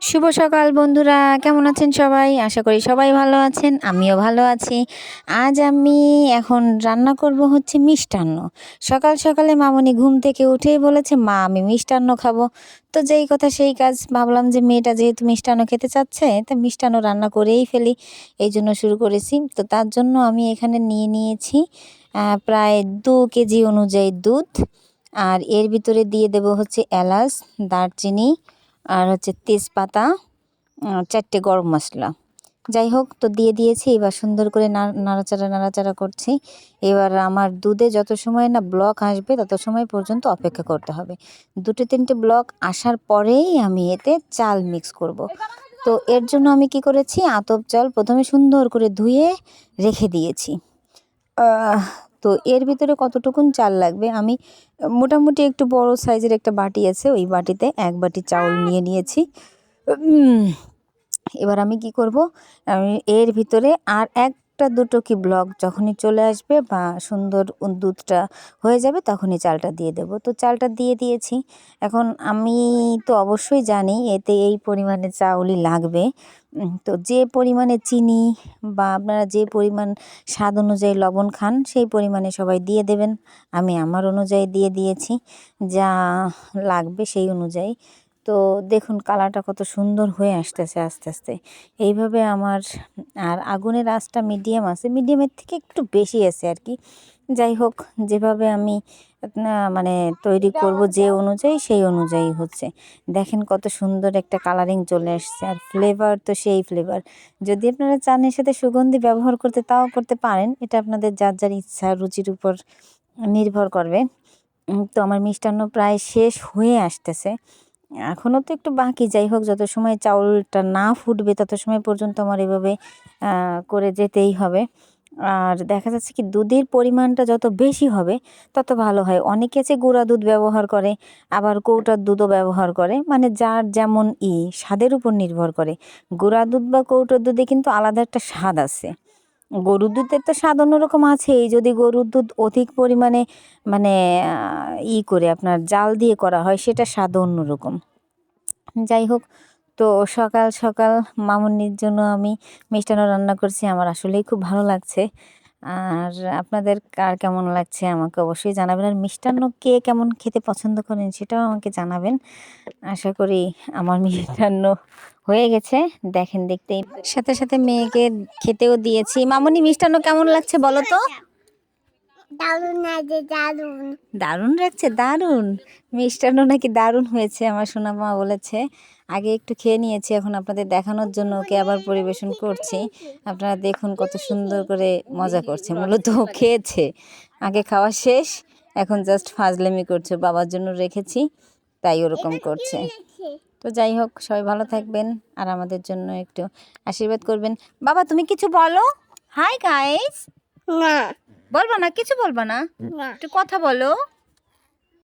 শুভ সকাল বন্ধুরা, কেমন আছেন সবাই? আশা করি সবাই ভালো আছেন, আমিও ভালো আছি। আজ আমি এখন রান্না করব হচ্ছে মিষ্টান্ন। সকাল সকালে মামনি ঘুম থেকে উঠেই বলেছে, মা, আমি মিষ্টান্ন খাব। তো যেই কথা সেই কাজ, ভাবলাম যে মেয়েটা যেহেতু মিষ্টান্ন খেতে চাচ্ছে, তো মিষ্টান্ন রান্না করেই ফেলি। এই জন্য শুরু করেছি। তো তার জন্য আমি এখানে নিয়ে নিয়েছি প্রায় দু কেজি অনুযায়ী দুধ। আর এর ভিতরে দিয়ে দেব হচ্ছে এলাচ, দারচিনি আর হচ্ছে তেজপাতা চারটে গরম মশলা। যাই হোক, তো দিয়ে দিয়েছি, এবার সুন্দর করে নাড়াচাড়া নাড়াচাড়া করছি। এবার আমার দুধে যত সময় না ব্লক আসবে, তত সময় পর্যন্ত অপেক্ষা করতে হবে। দুটো, তিনটে ব্লক আসার পরেই আমি এতে চাল মিক্স করব। তো এর জন্য আমি কি করেছি, আতপ চাল প্রথমে সুন্দর করে ধুয়ে রেখে দিয়েছি। তো এর ভিতরে কতটুকুন চাল লাগবে? আমি, মোটামুটি একটু বড় সাইজের একটা বাটি আছে, ওই বাটিতে এক বাটি চাউল নিয়ে নিয়েছি। এবার আমি কি করব? আমি এর ভিতরে আর একটা দুটো কি ব্লক যখনই চলে আসবে বা সুন্দর দুধটা হয়ে যাবে তখনই চালটা দিয়ে দেব। তো চালটা দিয়ে দিয়েছি। এখন আমি তো অবশ্যই জানি এতে এই পরিমাণে চাউলই লাগবে। তো যে পরিমাণে চিনি বা আপনারা যে পরিমাণ স্বাদ অনুযায়ী লবণ খান, সেই পরিমাণে সবাই দিয়ে দেবেন। আমি আমার অনুযায়ী দিয়ে দিয়েছি। যা লাগবে সেই অনুযায়ী। তো দেখুন কালারটা কত সুন্দর হয়ে আসতেছে আস্তে আস্তে। এইভাবে আমার, আর আগুনের আঁচটা মিডিয়াম আছে। মিডিয়ামের থেকে একটু বেশি আছে আর কি। যাই হোক, যেভাবে আমি মানে তৈরি করব যে অনুযায়ী সেই অনুযায়ী হচ্ছে। দেখেন কত সুন্দর একটা কালারিং চলে আসছে। আর ফ্লেভার তো সেই ফ্লেভার যদি আপনারা চানের সাথে সুগন্ধি ব্যবহার করতে তাও করতে পারেন, এটা আপনাদের যার যার ইচ্ছা, রুচির উপর নির্ভর করবে। তো আমার মিষ্টান্ন প্রায় শেষ হয়ে আসতেছে। এখনও তো একটু বাকি, যাই হোক, যত সময় চাউলটা না ফুটবে, তত সময় পর্যন্ত আমার এভাবে করে যেতেই হবে। আর দেখা যাচ্ছে কি, দুধের পরিমাণটা যত বেশি হবে, তত ভালো হয়। অনেকে আছে গুঁড়া দুধ ব্যবহার করে, আবার কৌটার দুধও ব্যবহার করে। মানে যার যেমন ই, স্বাদের উপর নির্ভর করে। গুঁড়া দুধ বা কৌটোর দুধে কিন্তু আলাদা একটা স্বাদ আছে। গরুর দুধের তো স্বাদ অন্যরকম আছেই যদি গরুর দুধ অধিক পরিমাণে মানে ই করে আপনার জাল দিয়ে করা হয়, সেটা স্বাদ অন্যরকম। যাই হোক, তো সকাল সকাল মামুনির জন্য আমি মিষ্টান্ন রান্না করছি। আমার আসলেই খুব ভালো লাগছে। আর আপনাদের কার কেমন লাগছে আমাকে অবশ্যই জানাবেন। আর মিষ্টান্ন কে কেমন খেতে পছন্দ করেন সেটাও আমাকে জানাবেন। আশা করি আমার মিষ্টান্ন হয়ে গেছে। দেখেন, দেখতেই সাথে সাথে মেয়েকে খেতেও দিয়েছি। মামুনি, মিষ্টান্ন কেমন লাগছে বলো তো? দারুণ আছে দারুণ। দারুণ লাগছে দারুণ। মিষ্টান্ন নাকি দারুণ হয়েছে আমার সোনা মা বলেছে। আগে একটু খেয়ে নিয়েছি এখন আপনাদের দেখানোর জন্য ওকে আবার পরিবেশন করছি। আপনারা দেখুন কত সুন্দর করে মজা করছে মূলত ও খেয়েছে। আগে খাওয়া শেষ এখন জাস্ট ফাজলেমি করছে বাবার জন্য রেখেছি তাই ওরকম করছে। তো যাই হোক সবাই ভালো থাকবেন আর আমাদের জন্য একটু আশীর্বাদ করবেন। বাবা তুমি কিছু বলো? হাই গাইস না। বলবা না কিছু বলবা না? একটু কথা বলো।